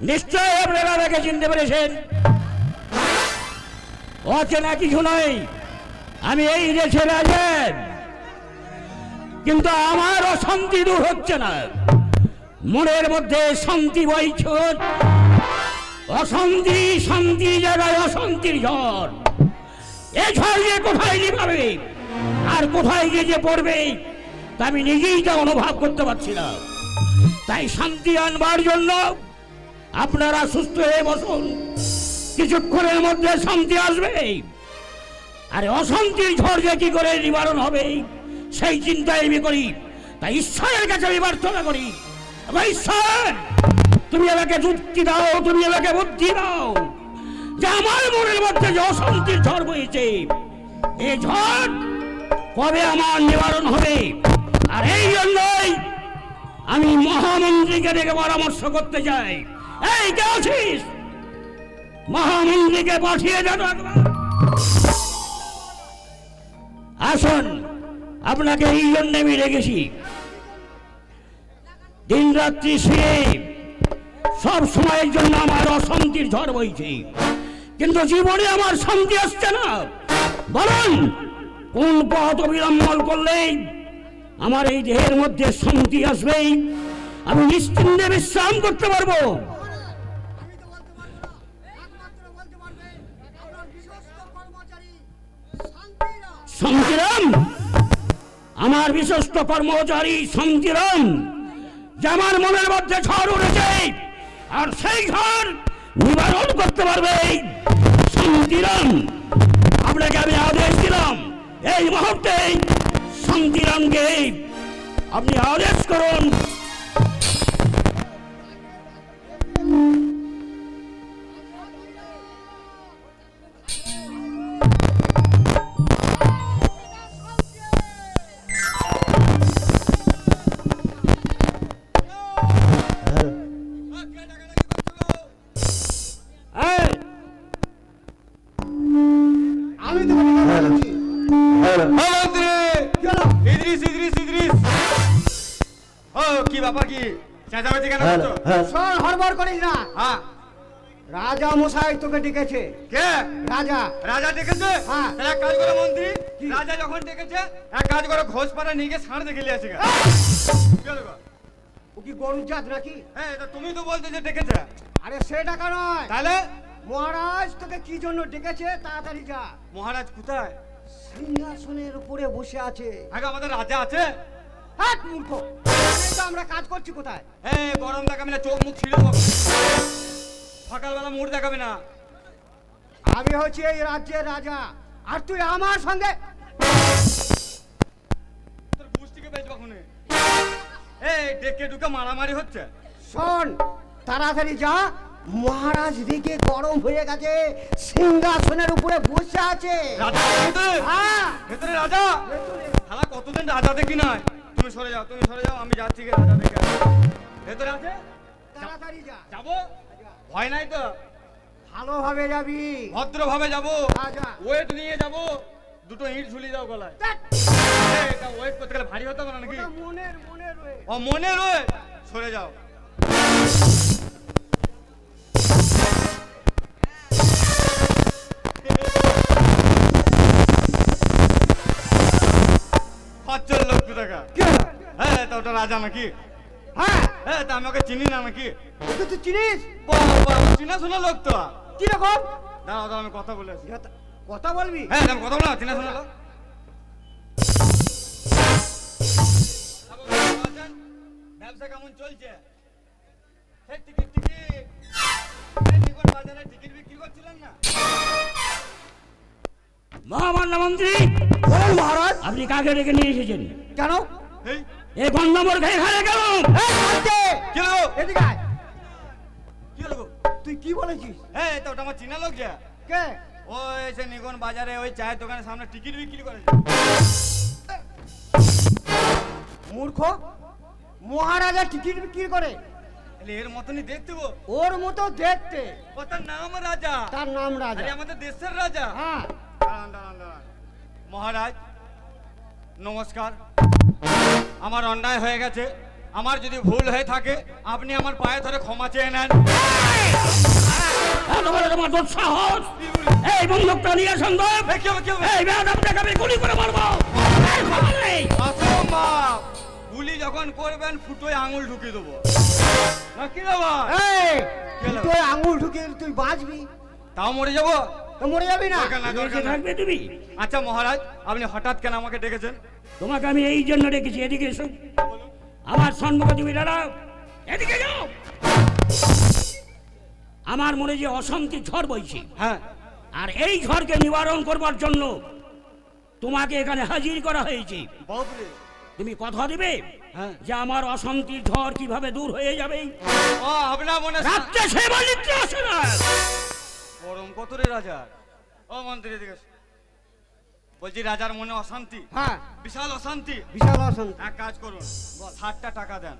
নিশ্চয় আপনারা আমাকে চিনতে পেরেছেন। অচেনা কিছু নয়, আমি এই দেশের আছেন কিন্তু আমার অশান্তি দূর হচ্ছে না। মনের মধ্যে শান্তি বইছুন। অশান্তি, শান্তি জায়গায় অশান্তির ঝড়। এ ঝড় যে কোথায় নিভাবে আর কোথায় গিয়ে যে পড়বে, তা আমি নিজেই তা অনুভব করতে পারছি না। তাই শান্তি আনবার জন্য আপনারা সুস্থ হয়ে বসুন। কিছুক্ষণের মধ্যে শান্তি আসবে। আর অশান্তির ঝড় যে কি করে নিবারণ হবে, সেই চিন্তাই আমি করি। তাই ঈশ্বরের কাছে আমি প্রার্থনা করি। ঈশ্বর, তুমি আমাকে যুক্তি দাও, তুমি আমাকে বুদ্ধি দাও। যে আমার মনের মধ্যে যে অশান্তির ঝড় বইছে এই ঝড় কবে আমার নিবারণ হবে? আর এই জন্যই আমি মহামন্ত্রীকে ডেকে পরামর্শ করতে চাই। এই কে আছিস? মহামন্ত্রীকে পাঠিয়ে দেন আসুন, আপনাকে এই জন্য আমি রেখেছি দিন রাত্রি শুয়ে সব সময়ের জন্য আমার অশান্তির ঝড় বইছে। কিন্তু জীবনে আমার শান্তি আসছে না। বলুন, কোন পথ অবিলম্বন করলে আমার এই দেহের মধ্যে শান্তি আসবে? আমি নিশ্চিন্তে বিশ্রাম করতে পারব। শান্তিরাম আমার বিশ্বস্ত কর্মচারী শান্তিরাম যে আমার মনের মধ্যে ঝড় উঠেছে, আর সেই ঝড় নিবারণ করতে পারবে। শান্তিরাম আপনাকে আমি আদেশ দিলাম, এই মুহূর্তে শান্তিরামকে আপনি আদেশ করুন। আমি তো বলছি। মন্ত্রী কি হলো ইদ্রিস ইদ্রিস ইদ্রিস। ও কি ব্যাপার কি? চেঁচামেচি কেন করছ? শোন হড়বড় করিস না। হ্যাঁ। রাজা মশাই তোকে ডেকেছে। কে? রাজা। রাজা ডেকেছে? হ্যাঁ। এক কাজ করো মন্ত্রী। কি? রাজা যখন ডেকেছে এক কাজ করো ঘোষ পাড়া নিয়ে গিয়ে ষাঁড় দেখে নিয়ে আসি? ও কি গরুর জাত নাকি? হ্যাঁ তুমি তো বলতে যে ডেকেছে। আরে সে টাকা নয় তাহলে মহারাজ তোকে কি জন্য ডেকেছে? তাড়াতাড়ি যা। মহারাজ কোথায়? সিংহাসনের উপরে বসে আছে। আগে আমাদের রাজা আছে। মূর্খ! এই তো আমরা কাজ করছি কোথায়? এই গরম দেখাবি না চোখ মুখ দেবো সকালবেলা মুড় দেখাবি না। আমি হচ্ছি এই রাজ্যের রাজা আর তুই আমার সঙ্গে? তোর বুঝটিকে বেচবো খুনে এই ডেকে ঢুকে মারামারি হচ্ছে। শোন তাড়াতাড়ি যা মহারাজ দিকে গরম হয়ে গেছে সিংহাসনের উপরে বসে আছে। রাজা ভেতরে? হ্যাঁ। ভেতরে রাজা? শালা কতদিন রাজা দেখি নাই? তুমি সরে যাও তুমি সরে যাও আমি যাচ্ছি রাজা দেখে। ভেতরে আছে? তাড়াতাড়ি যা। যাব? ভয় নাই তো? ভালোভাবে যাবি। ভদ্রভাবে যাব। ওয়েট নিয়ে যাব? দুটো ইট ঝুলিয়ে দাও গলায়। এটা ওয়েট করতে গেলে ভারী হতে না নাকি? মনের মনের ও মনে রয়ে সরে যাও। খচ্চর লোক দু টাকা হ্যাঁ তা ওটা রাজা নাকি? হ্যাঁ? হ্যাঁ তা আমি ওকে চিনি না নাকি? ওকে তুই চিনিস? চিনা শোনা লোক তো। কীরকম দাঁড়াও দাঁড়াও আমি কথা বলে আসি। কথা বলবি? হ্যাঁ আমি কথা বলা চিনা শোনা লোক। ব্যবসা কেমন চলছে? Ticket ticket. বাজারে টিকিট বিক্রি করছিলেন না? মহামান্য মন্ত্রী বল মহারাজ। আপনি কাকে ডেকে নিয়ে এসেছেন? কেন? এই। এই গন্ডামর খেয়ে খালে কেন? তুই কি বলেছিস? এই তো ওটা আমার চিনা লোক যা। কে? ওই সে নিগন বাজারে ওই চায়ের দোকানের সামনে টিকিট বিক্রি করে মূর্খ! মহারাজা টিকিট বিক্রি করে। এর মতনই দেখতে গো। ওর মতো দেখতে। ও তার নাম রাজা। তার নাম রাজা। আরে আমাদের দেশের রাজা। হ্যাঁ। দাঁড়ান দাঁড়ান দাঁড়ান। মহারাজ নমস্কার। আমার অন্যায় হয়ে গেছে। আমার যদি ভুল হয়ে থাকে আপনি আমার পায়ে ধরে ক্ষমা চেয়ে নেন। তোমার দুঃসাহস এই বন্দুকটা নিয়ে? এই আমি গুলি করে মারবো। এই অসম্ভব গুলি যখন করবেন ফুটোয় আঙুল ঢুকিয়ে দেবো। রে ভাই? এই আঙুল ঢুকিয়ে তুই বাঁচবি। তাও মরে যাব? তো মরে যাবি না। দরকার নাই, দরকার বেঁচে নাই। থাকবে তুমি? আচ্ছা মহারাজ আপনি হঠাৎ কেন আমাকে ডেকেছেন? তোমাকে আমি এই জন্য রেখেছি এদিকে এসো। আমার সম্মুখে তুমি দাঁড়াও এদিকে যাও। আমার মনে যে অশান্তি ঝড় বইছে। হ্যাঁ। আর এই ঝড়কে নিবারণ করবার জন্য তোমাকে এখানে হাজির করা হয়েছে। বাবরে তুমি কথা দিবে? হ্যাঁ। যে আমার অশান্তির ঝড় কীভাবে দূর হয়ে যাবে? ও আপনার মনে রাত্রে সেবা নিতে আসে না। কত রে রাজা? ও মন্ত্রী এদিকে এসো। বলছি রাজার মনে অশান্তি? হ্যাঁ। বিশাল অশান্তি? বিশাল অশান্তি। এক কাজ করুন ষাটটা টাকা দেন।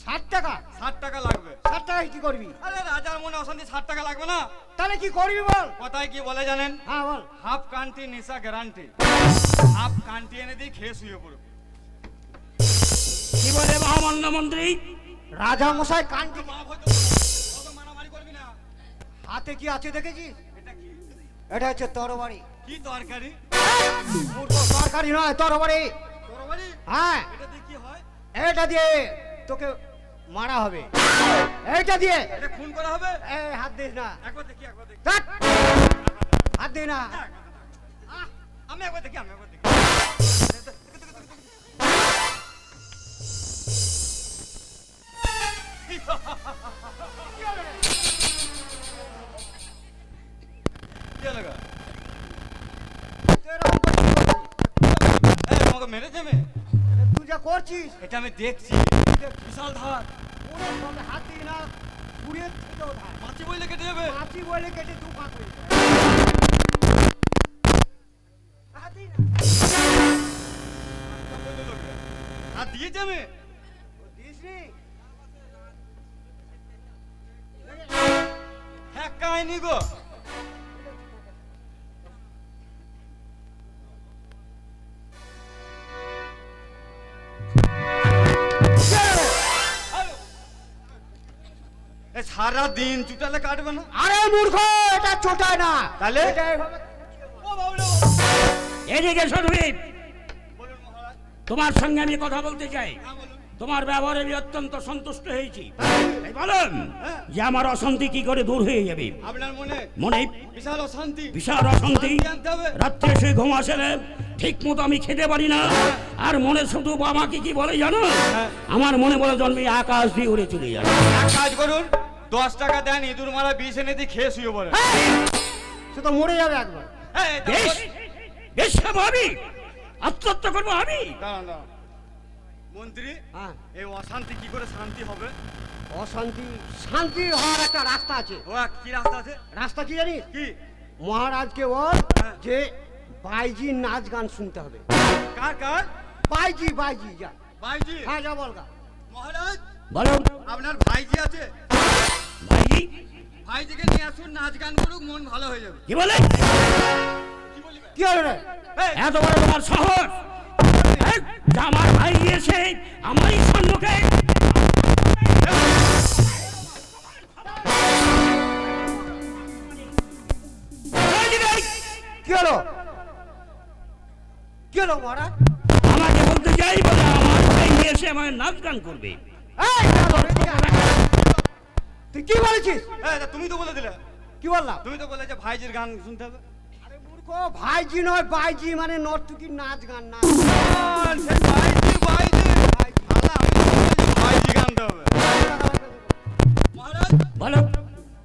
ষাট টাকা? ষাট টাকা লাগবে। ষাট টাকায় কি করবি? আরে রাজার মনে অশান্তি ষাট টাকা লাগবে না? তাহলে কি করবি বল? কথায় কি বলে জানেন? হ্যাঁ বল। হাফ কান্টি নেশা গ্যারান্টি। হাফ কান্টি এনে দিয়ে খেয়ে শুয়ে পড়বে কি বলে মহামান্য মন্ত্রী? রাজা মশাই কানটি বাপ হয়তো হাতে কি আছে দেখেছি এটা হচ্ছে তরবারি। কি তরকারি? তরকারি নয় তরবারি। হ্যাঁ। এটা দিয়ে হয়? এটা তোকে মারা হবে। এইটা দিয়ে। এটা খুন করা হবে? এই হাত দিস না। একবার দেখি একবার দেখি। হাত দিস না। আমি একবার দেখি আমি একবার যা এটা আমি দেখছি। বিশাল ধার। ওরে বাবা, হাত দিস না ঘুরিয়ে থেকেও ধার। মাছি বইলে কেটে যাবে। মাছি বলে কেটে দু পাক হয়ে। হাত না। আর দিয়েছে আমি? ও দিসনি? হ্যাঁ কাহিনি গো। সারা দিন চুটালে কাটবে না? আরে মূর্খ এটা চোটায় না। তাহলে? এদিকে মহারাজ। তোমার সঙ্গে আমি কথা বলতে চাই। হ্যাঁ তোমার ব্যবহারে আমি অত্যন্ত সন্তুষ্ট হয়েছি। তাই বলুন যে আমার অশান্তি কি করে দূর হয়ে যাবে? আপনার মনে মনে? বিশাল অশান্তি। বিশাল অশান্তি। রাত্রে সে ঘুম আসে ঠিক মতো আমি খেতে পারি না। আর মনে শুধু বাবাকে কি বলে জানো? হ্যাঁ। আমার মনে বলে জন্মে আকাশ দিয়ে উড়ে চলে যাবে। এক কাজ করুন। দশ টাকা দেন ইঁদুর মারা বিষ এনে দিয়ে খেয়ে শুয়ে পড়েন সে তো মরে যাবে একবার। বেশ! বেশ খাব আমি। আত্মহত্যা করব আমি। দাঁড়ান, দাঁড়ান। মন্ত্রী হ্যাঁ। এই অশান্তি কি করে শান্তি হবে? অশান্তি শান্তি হওয়ার একটা রাস্তা আছে। ও কি রাস্তা আছে? রাস্তা কি জানিস? কি? মহারাজকে বল হ্যাঁ। যে বাইজি নাচ গান শুনতে হবে। কার কার? বাইজি বাইজি যা। ভাইজি হ্যাঁ যা বল গা। মহারাজ বলো। আপনার ভাইজি আছে? ভাইজি ভাইজিকে নিয়ে আসুন নাচ গান করুক মন ভালো হয়ে যাবে কি বলে কি কি হবে রে এত বড় তোমার শহর আমার ভাই এসে আমারই সম্মুখে কি হলো কি হলো মহারাজ আমাকে বলতে চাই বলে আমার ভাই এসে আমার নাচ গান করবে এই। তুই কি বলেছিস? এই, তুমি তো বলে দিলে। কি বললাম? তুমি তো বলে যে ভাইজির গান শুনতে হবে। আরে মূর্খ ভাইজি নয় বাইজি মানে নর্তুকির নাচ গান না ভাইজি ভাইজি। বলেছি ভাইজি গানতে হবে। মহারাজ বলো।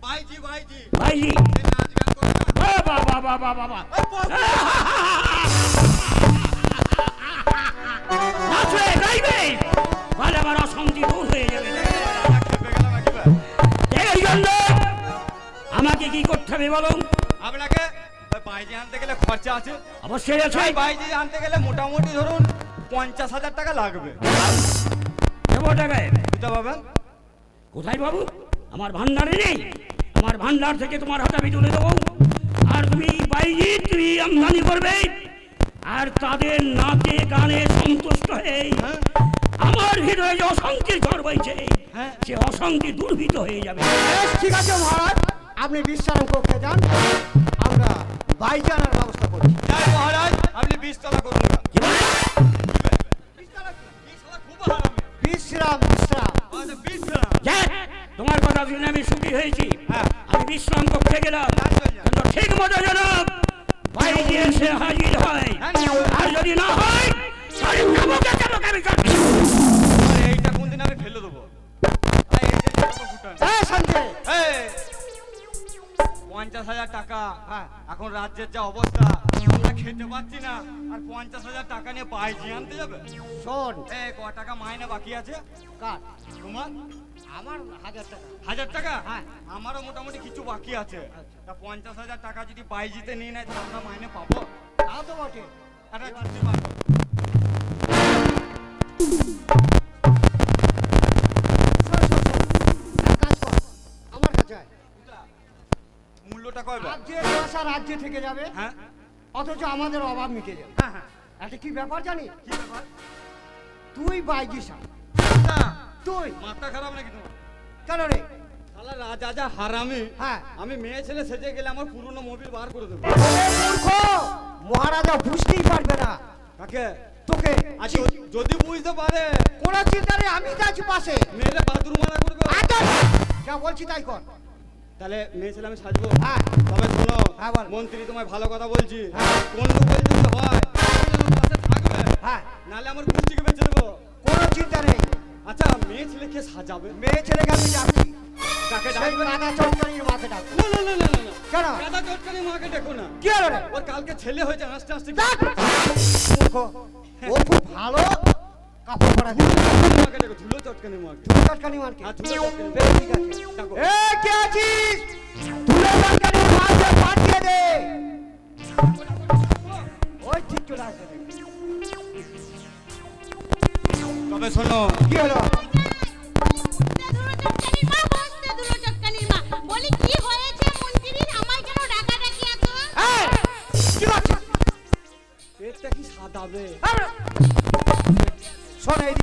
ভাইজি ভাইজি। ভাইজি। নাচ গান করবে। না বাবা বাবা বাবা বাবা কি করতে হবে বলো আপনাকে বাইজি আনতে গেলে খরচা আছে। অবশ্যই আছে। বাইজি আনতে গেলে মোটামুটি ধরুন পঞ্চাশ হাজার টাকা লাগবে। টাকায় কোথায় বাবু? আমার ভান্ডারে নেই। আমার ভান্ডার থেকে তোমার হাতে আমি তুলে দেবো। আর তুমি বাইজি তুমি আমদানি করবে। আর তাদের নাচে গানে সন্তুষ্ট হয়ে আমার ভিতরে যে অশান্তির ঝড় বইছে হ্যাঁ। সে অশান্তি দুর্ভিত হয়ে যাবে। ঠিক আছে মহারাজ। আপনি বিশ্রাম কক্ষে যান আমরা বাইক আনার ব্যবস্থা করছি। যাই মহারাজ আপনি বিশতলা করুন। বিশ্রাম বিশ্রাম তোমার কথা শুনে আমি সুখী হয়েছি। হ্যাঁ। আমি বিশ্রাম করতে গেলাম। যান। কিন্তু ঠিক মতো যেন বাড়ি গিয়ে সে হাজির হয়। হ্যাঁ, আর যদি না হয় তাহলে চাবুকে চাবুকে আমি এখন রাজ্যের যা অবস্থা আমরা খেতে পাচ্ছি না। আর পঞ্চাশ হাজার টাকা নিয়ে বাইজি আনতে যাবে? শোন। এ ক টাকা মাইনে বাকি আছে? কার? তোমার? আমার হাজার টাকা। হাজার টাকা? হ্যাঁ। আমারও মোটামুটি কিছু বাকি আছে। তা পঞ্চাশ হাজার টাকা যদি বাইজিতে নিয়ে নেয় তাহলে আমরা মাইনে পাবো। তাও তো বটে। একটা কয়বে রাজ্যের পয়সা রাজ্যে থেকে যাবে। হ্যাঁ। অথচ আমাদের অভাব মিটে যাবে। হ্যাঁ হ্যাঁ। একটা কি ব্যাপার জানি? কি ব্যাপার? তুই বাইজি না, তুই। মাথা খারাপ নাকি তোমার? কেন রে? শালা রাজা যা হারামি। হ্যাঁ। আমি মেয়ে ছেলে সেজে গেলে আমার পুরনো মোবিল বার করে দেবো। মূর্খ! মহারাজা বুঝতেই পারবে না। কাকে? তোকে আর যদি- বুঝতে পারে। কোনো চিন্তা নেই আমি তো আছি পাশে। মেয়েলে বাথরুম মানা করবে। আচ্ছা, যা বলছি তাই কর। তাহলে মেয়ে ছেলে আমি সাজবো? হ্যাঁ। তবে শোনো হ্যাঁ, বল। মন্ত্রী তোমায় ভালো কথা বলছি। কোন লোক বলতে হয়? পাশে থাকবে হ্যাঁ। নাহলে আমার গোষ্ঠীকে বেঁচে দেবো। কোনো চিন্তা নেই। আচ্ছা মেয়ে ছেলেকে সাজাবে? মেয়ে ছেলেকে আমি ডাকি। কাকে ডাকবে? না কাদা চটকানির মাকে ডাকবো। না না না না কেন? কাদা চটকানি মাকে দেখো না। কি হলো ওর কালকে ছেলে হয়েছে আস্তে আস্তে ও খুব ভালো। কাপড় পরা ধুলো চটকানি মাকে ধুলো চটকানি মারকে হ্যাঁ, ধুলো চটকানি। বেশ, ঠিক আছে এ কে আছিস ধুলো চটকানি মারকে পাঠিয়ে দে ওই ঠিক চলে আসবে তবে শোনো কি হলো কি হয়েছে আরে!